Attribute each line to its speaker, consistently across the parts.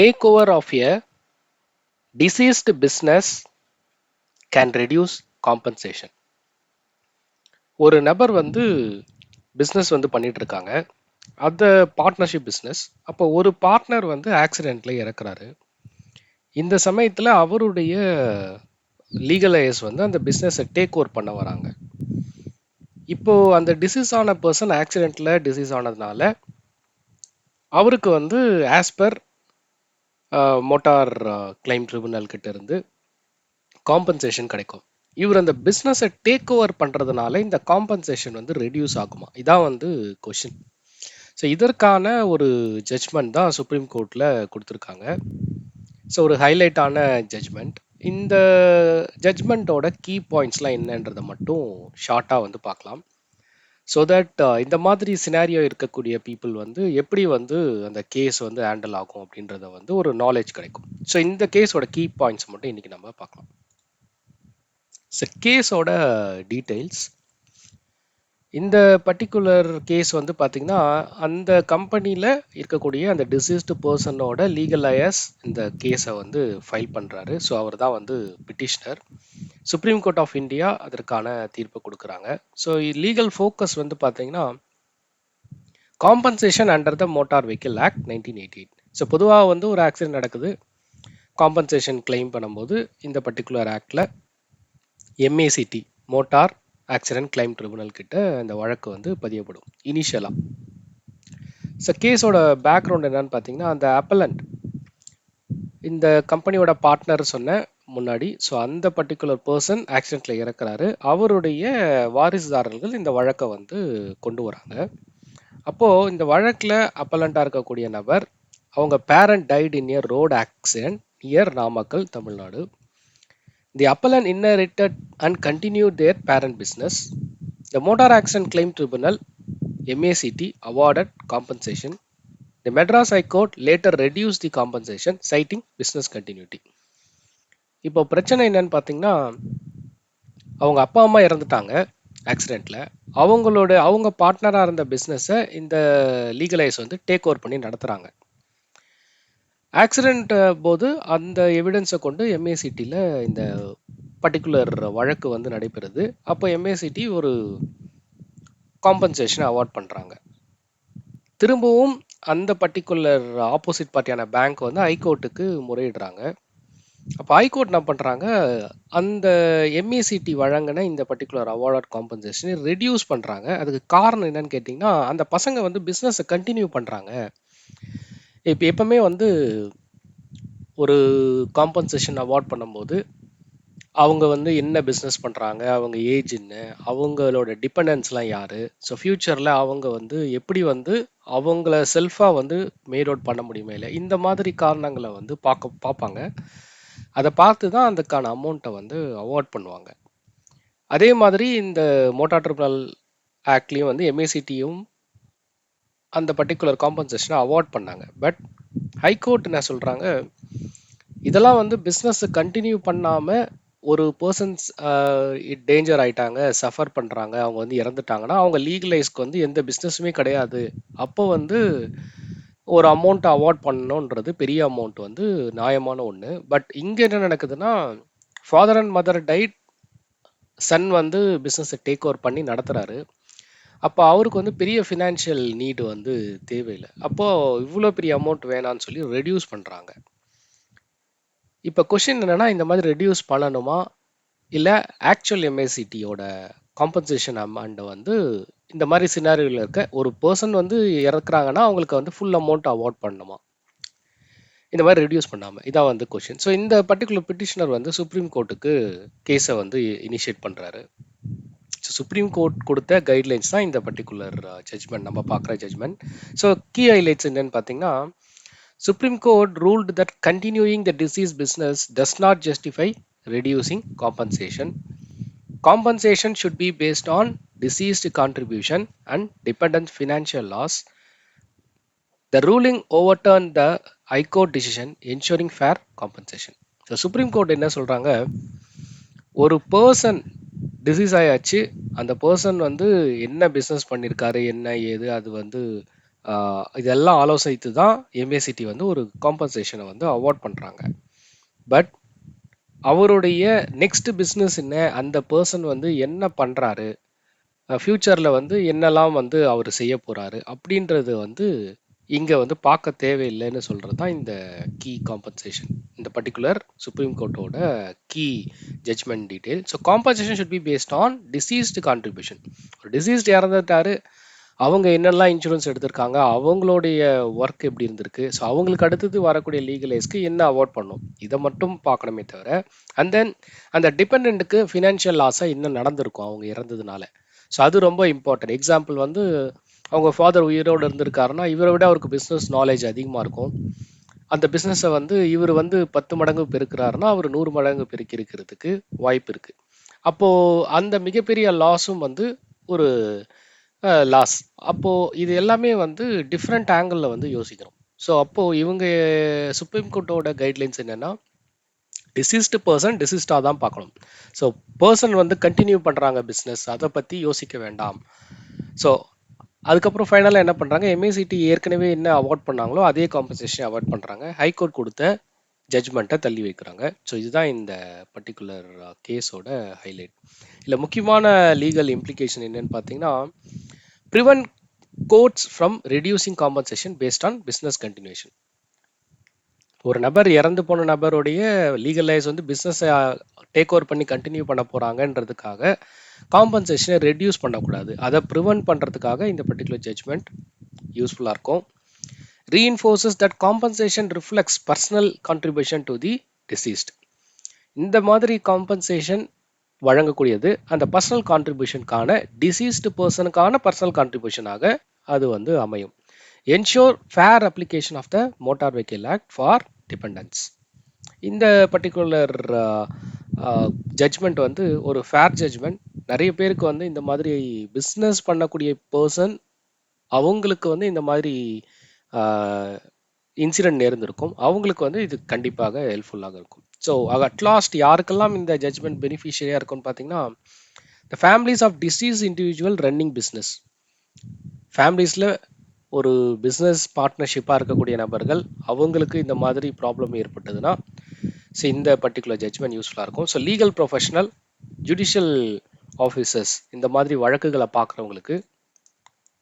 Speaker 1: Takeover of a deceased business can reduce compensation. ஒரு நபர் வந்து பிஸ்னஸ் வந்து பண்ணிட்டு இருக்காங்க அந்த பார்ட்னர்ஷிப் பிஸ்னஸ் அப்போ ஒரு பார்ட்னர் வந்து ஆக்சிடெண்ட்டில் இறக்குறாரு. இந்த சமயத்தில் அவருடைய லீகலைஸ் வந்து அந்த பிஸ்னஸை டேக் ஓவர் பண்ண வராங்க. இப்போ அந்த டிசீஸ் ஆன பர்சன் ஆக்சிடெண்ட்டில் டிசீஸ் ஆனதுனால அவருக்கு வந்து as per motor claim tribunal கிட்ட இருந்து காம்பன்சேஷன் கிடைக்கும். இவர் அந்த பிஸ்னஸை டேக் ஓவர் பண்ணுறதுனால இந்த காம்பன்சேஷன் வந்து ரெடியூஸ் ஆகுமா? இதான் வந்து கொஷின் ஸோ இதற்கான ஒரு ஜட்ஜ்மெண்ட் தான் சுப்ரீம் கோர்ட்டில் கொடுத்துருக்காங்க. ஸோ ஒரு ஹைலைட்டான ஜட்ஜ்மெண்ட் இந்த ஜட்ஜ்மெண்ட்டோட கீ பாயிண்ட்ஸ்லாம் என்னன்றதை மட்டும் ஷார்ட்டாக வந்து பார்க்கலாம். ஸோ தட் uh, இந்த மாதிரி சினாரியோ இருக்கக்கூடிய பீப்புள் வந்து எப்படி வந்து அந்த கேஸ் வந்து ஹேண்டில் ஆகும் அப்படின்றத வந்து ஒரு நாலேஜ் கிடைக்கும். ஸோ இந்த கேஸோட கீ பாயிண்ட்ஸ் மட்டும் இன்றைக்கி நம்ம பார்க்கலாம். ஸோ கேஸோட டீட்டெயில்ஸ் இந்த பர்டிகுலர் கேஸ் வந்து பார்த்தீங்கன்னா அந்த கம்பெனியில் இருக்கக்கூடிய அந்த டிசீஸ்டு பர்சனோட லீகல் அயர்ஸ் இந்த கேஸை வந்து ஃபைல் பண்ணுறாரு ஸோ அவர் தான் வந்து petitioner supreme court of India அதற்கான தீர்ப்பு கொடுக்குறாங்க. ஸோ லீகல் ஃபோக்கஸ் வந்து பார்த்தீங்கன்னா compensation under the motor vehicle act nineteen eighty eight so பொதுவாக வந்து ஒரு ஆக்சிடென்ட் நடக்குது. காம்பன்சேஷன் கிளைம் பண்ணும்போது இந்த பர்டிகுலர் ஆக்டில் MACT motor accident claim tribunal கிட்ட இந்த வழக்கு வந்து பதியப்படும் இனிஷியலாக ஸோ கேஸோட பேக்ரவுண்ட் என்னன்னு பார்த்தீங்கன்னா அந்த அப்பலண்ட் இந்த கம்பெனியோட பார்ட்னர் சொன்ன முன்னாடி ஸோ அந்த பர்டிகுலர் பர்சன் ஆக்சிடெண்ட்ல இறக்குறாரு அவருடைய வாரிசுதாரர்கள் இந்த வழக்கை வந்து கொண்டு வராங்க அப்போது இந்த வழக்கில் அப்பலண்டா இருக்கக்கூடிய நபர் அவங்க parent died in year road accident year Namakkal Tamil Nadu the appellant inherited and continue their parent business the motor accident claim tribunal MACT awarded compensation the Madras high court later reduce the compensation citing business continuity இப்போ பிரச்சனை என்னன்னு பார்த்தீங்கன்னா அவங்க அப்பா அம்மா இறந்துட்டாங்க ஆக்சிடெண்ட்டில் அவங்களோட அவங்க பார்ட்னராக இருந்த பிஸ்னஸை இந்த லீகலைஸ் வந்து டேக் ஓவர் பண்ணி நடத்துகிறாங்க ஆக்சிடெண்ட் போது அந்த எவிடன்ஸை கொண்டு எம்ஏசிட்டியில் இந்த பர்டிகுலர் வழக்கு வந்து நடைபெறுது. அப்போ எம்ஏசிடி ஒரு காம்பன்சேஷன் அவார்ட் பண்ணுறாங்க திரும்பவும் அந்த பர்டிகுலர் ஆப்போசிட் பார்ட்டியான பேங்க் வந்து ஹைகோர்ட்டுக்கு முறையிடுறாங்க. அப்போ ஹைகோர்ட் என்ன பண்ணுறாங்க அந்த எம்ஏசிடி வழங்கின இந்த பர்டிகுலர் அவார்ட் காம்பன்சேஷனை ரெடியூஸ் பண்ணுறாங்க அதுக்கு காரணம் என்னன்னு கேட்டிங்கன்னா அந்த பசங்க வந்து பிஸ்னஸை கண்டினியூ பண்ணுறாங்க இப்போ எப்பவுமே வந்து ஒரு காம்பன்சேஷன் அவார்ட் பண்ணும்போது அவங்க வந்து என்ன பிஸ்னஸ் பண்ணுறாங்க அவங்க ஏஜ் என்ன? அவங்களோட டிபெண்டன்ஸ்லாம் யார்? ஸோ ஃப்யூச்சரில் அவங்க வந்து எப்படி வந்து அவங்கள செல்ஃபாக வந்து மேட் அவுட் பண்ண முடியுமே இல்லை இந்த மாதிரி காரணங்களை வந்து பார்க்க பார்ப்பாங்க. அதை பார்த்து தான் அதுக்கான அமௌண்ட்டை வந்து அவார்ட் பண்ணுவாங்க. அதே மாதிரி இந்த மோட்டார் ட்ரிபுனல் ஆக்ட்லேயும் வந்து எம்ஏசிடியும் அந்த பர்டிகுலர் காம்பன்சேஷனை அவார்ட் பண்ணாங்க. பட் ஹைகோர்ட் என்ன சொல்கிறாங்க இதெல்லாம் வந்து பிஸ்னஸ் கண்டினியூ பண்ணாமல் ஒரு பர்சன்ஸ் டேஞ்சர் ஆயிட்டாங்க சஃபர் பண்ணுறாங்க அவங்க வந்து இறந்துட்டாங்கன்னா அவங்க லீகலைஸ்க்கு வந்து எந்த பிஸ்னஸுமே கிடையாது. அப்போ வந்து ஒரு அமௌண்ட் அவார்ட் பண்ணணுன்றது பெரிய அமௌண்ட் வந்து நியாயமான ஒன்று பட் இங்கே என்ன நடக்குதுன்னா father and mother died son வந்து பிஸ்னஸை டேக் ஓவர் பண்ணி நடத்துகிறாரு அப்போ அவருக்கு வந்து பெரிய ஃபினான்ஷியல் நீடு வந்து தேவையில்லை. அப்போது இவ்வளோ பெரிய அமௌண்ட் வேணான்னு சொல்லி ரெடியூஸ் பண்ணுறாங்க இப்போ கொஷின் என்னன்னா இந்த மாதிரி ரெடியூஸ் பண்ணணுமா? இல்லை ஆக்சுவல் எம்ஏசிட்டியோட காம்பன்சேஷன் அமௌண்ட்டை வந்து இந்த மாதிரி சினாரியில் இருக்க ஒரு பர்சன் வந்து இறக்குறாங்கன்னா அவங்களுக்கு வந்து ஃபுல் அமௌண்ட் அவார்ட் பண்ணணுமா? இந்த மாதிரி ரெடியூஸ் பண்ணாமல் இதான் வந்து கொஷின் ஸோ இந்த பர்டிகுலர் பிட்டிஷனர் வந்து சுப்ரீம் கோர்ட்டுக்கு கேஸை வந்து இனிஷியேட் பண்ணுறாரு ஸோ சுப்ரீம் கோர்ட் கொடுத்த கைட்லைன்ஸ் தான் இந்த பர்டிகுலர் ஜட்ஜ்மெண்ட் uh, நம்ம பார்க்குற ஜட்ஜ்மெண்ட் ஸோ கீ ஹைலைட்ஸ் என்னன்னு பார்த்தீங்கன்னா supreme court ruled that continuing the deceased business does not justify reducing compensation compensation should be based on deceased contribution and dependent financial loss. The ruling overturned the High Court decision ensuring fair compensation. So supreme court என்ன சொல்கிறாங்க ஒரு person disease ஆயாச்சு அந்த person வந்து என்ன business பண்ணியிருக்காரு என்ன ஏது அது வந்து இதெல்லாம் ஆலோசித்து தான் எம்ஏசிடி வந்து ஒரு காம்பன்சேஷனை வந்து அவார்ட் பண்ணுறாங்க பட் அவருடைய நெக்ஸ்ட் பிஸ்னஸ் என்ன அந்த பர்சன் வந்து என்ன பண்ணுறாரு ஃப்யூச்சரில் வந்து என்னெல்லாம் வந்து அவர் செய்ய போகிறாரு அப்படின்றது வந்து இங்கே வந்து பார்க்க தேவையில்லைன்னு சொல்கிறது தான் இந்த கீ காம்பன்சேஷன் இந்த particular supreme கோர்ட்டோட key judgment detail so compensation should be based on deceased contribution ஒரு டிசீஸ்டு இறந்துட்டாரு. அவங்க என்னெல்லாம் இன்சூரன்ஸ் எடுத்திருக்காங்க அவங்களுடைய ஒர்க் எப்படி இருந்திருக்கு? ஸோ அவங்களுக்கு அடுத்தது வரக்கூடிய லீகலைஸ்க்கு என்ன அவார்ட் பண்ணும்? இதை மட்டும் பார்க்கணுமே தவிர அண்ட் தென் அந்த டிபெண்ட்டுக்கு ஃபினான்ஷியல் லாஸாக என்ன நடந்திருக்கும் அவங்க இறந்ததுனால. ஸோ அது ரொம்ப இம்பார்ட்டன்ட் எக்ஸாம்பிள் வந்து அவங்க ஃபாதர் உயிரோடு இருந்திருக்காருன்னா இவரை விட அவருக்கு பிஸ்னஸ் நாலேஜ் அதிகமாக இருக்கும். அந்த பிஸ்னஸை வந்து இவர் வந்து பத்து மடங்கு பெருக்கிறாருன்னா அவர் நூறு மடங்கு பெருக்கி இருக்கிறதுக்கு வாய்ப்பு இருக்குது அப்போது அந்த மிகப்பெரிய லாஸும் வந்து ஒரு லாஸ் அப்போது இது எல்லாமே வந்து டிஃப்ரெண்ட் ஆங்கிளில் வந்து யோசிக்கிறோம். ஸோ அப்போது இவங்க சுப்ரீம் கோர்ட்டோட கைட்லைன்ஸ் என்னென்னா டிசிஸ்டு பர்சன் டிசிஸ்டாக தான் பார்க்கணும். ஸோ பர்சன் வந்து கண்டினியூ பண்ணுறாங்க பிஸ்னஸ் அதை பற்றி யோசிக்க வேண்டாம். ஸோ அதுக்கப்புறம் ஃபைனலாக என்ன பண்ணுறாங்க எம்ஏசிடி ஏற்கனவே என்ன அவார்ட் பண்ணாங்களோ அதே காம்பன்சேஷன் அவார்ட் பண்ணுறாங்க ஹைகோர்ட் கொடுத்த ஜட்ஜ்மெண்ட்டை தள்ளி வைக்கிறாங்க. ஸோ இதுதான் இந்த பர்டிகுலர் கேஸோட ஹைலைட் இல்லை முக்கியமான லீகல் இம்ப்ளிகேஷன் என்னன்னு பார்த்தீங்கன்னா prevent courts from reducing compensation based on business continuation ஒரு நபர் இறந்து போன நபருடைய லீகல் லைஸ் வந்து பிஸ்னஸை டேக் ஓவர் பண்ணி கண்டினியூ பண்ண போகிறாங்கன்றதுக்காக காம்பன்சேஷனை ரெடியூஸ் பண்ணக்கூடாது. அதை ப்ரிவென்ட் பண்ணுறதுக்காக இந்த பர்டிகுலர் ஜட்ஜ்மெண்ட் யூஸ்ஃபுல்லாக இருக்கும். Reinforces that compensation reflex personal contribution to the deceased இந்த மாதிரி காம்பன்சேஷன் வழங்கக்கூடியது அந்த பர்சனல் கான்ட்ரிபியூஷனுக்கான டிசீஸ்டு பர்சனுக்கான பர்சனல் கான்ட்ரிபியூஷனாக அது வந்து அமையும். Ensure fair application of the motor vehicle act for dependents இந்த பர்டிகுலர் ஜட்ஜ்மெண்ட் uh, uh, வந்து ஒரு ஃபேர் ஜட்ஜ்மெண்ட் நிறைய பேருக்கு வந்து இந்த மாதிரி பிஸ்னஸ் பண்ணக்கூடிய பர்சன் அவங்களுக்கு வந்து இந்த மாதிரி uh, இன்சிடென்ட் நேர்ந்திருக்கும். அவங்களுக்கு வந்து இது கண்டிப்பாக ஹெல்ப்ஃபுல்லாக இருக்கும். ஸோ அட்லாஸ்ட் யாருக்கெல்லாம் இந்த ஜட்ஜ்மெண்ட் பெனிஃபிஷியரியாக இருக்கும்னு பார்த்தீங்கன்னா the families of deceased individual running business ஃபேமிலிஸில் ஒரு பிஸ்னஸ் பார்ட்னர்ஷிப்பாக இருக்கக்கூடிய நபர்கள் அவங்களுக்கு இந்த மாதிரி ப்ராப்ளம் ஏற்பட்டதுன்னா ஸோ இந்த பர்டிகுலர் ஜட்ஜ்மெண்ட் யூஸ்ஃபுல்லாக இருக்கும் so legal professional judicial officers இந்த மாதிரி வழக்குகளை பார்க்குறவங்களுக்கு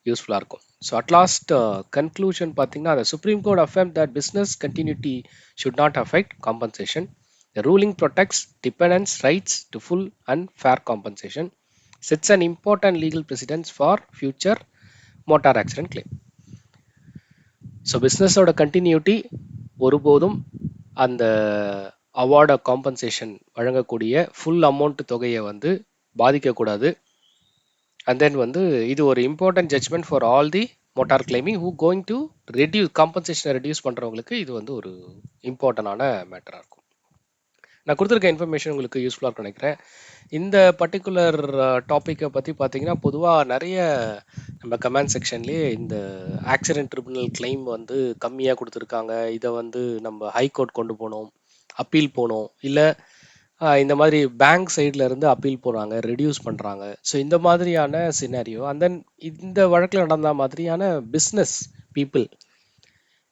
Speaker 1: யூஸ்ஃபுல்லாக இருக்கும் ஸோ அட்லாஸ்ட் கன்க்ளூஷன் பார்த்தீங்கன்னா the supreme court affirmed that business continuity should not affect compensation the ruling protects dependents rights to full and fair compensation sets an important legal precedence for future motor accident claim So பிஸ்னஸோட continuity ஒருபோதும் அந்த அவார்டை compensation வழங்கக்கூடிய full amount தொகையை வந்து பாதிக்கக்கூடாது. And then வந்து இது ஒரு important judgment for all the motor claiming who going to reduce காம்பன்சேஷனை reduce பண்ணுறவங்களுக்கு இது வந்து ஒரு இம்பார்ட்டண்டான மேட்டராக இருக்கும். நான் கொடுத்துருக்க இன்ஃபர்மேஷன் உங்களுக்கு யூஸ்ஃபுல்லாக நினைக்கிறேன். இந்த பர்டிகுலர் டாப்பிக்கை பற்றி பார்த்தீங்கன்னா பொதுவாக நிறைய நம்ம கமெண்ட் செக்ஷன்லேயே இந்த ஆக்சிடென்ட் ட்ரிபுனல் கிளைம் வந்து கம்மியாக கொடுத்துருக்காங்க. இதை வந்து நம்ம ஹைகோர்ட் கொண்டு போனோம் அப்பீல் போனோம். இல்லை இந்த மாதிரி பேங்க் சைடில் இருந்து அப்பீல் போகிறாங்க ரெடியூஸ் பண்ணுறாங்க ஸோ இந்த மாதிரியான சினாரியோ அண்ட் தென் இந்த வழக்கில் நடந்த மாதிரியான பிஸ்னஸ் பீப்புள்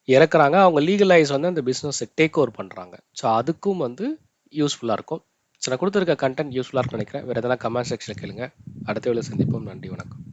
Speaker 1: இறக்குறாங்க. அவங்க லீகலைஸ் வந்து அந்த பிஸ்னஸை டேக் ஓவர் பண்ணுறாங்க ஸோ அதுக்கும் வந்து யூஸ்ஃபுல்லாக இருக்கும். ஸோ நான் கொடுத்துருக்க கண்டென்ட் யூஸ்ஃபுல்லாக இருக்கும்னு நினைக்கிறேன். வேறு எதனா கமெண்ட் செக்ஷனில் கேளுங்க. அடுத்த வேலை சந்திப்போம். நன்றி வணக்கம்.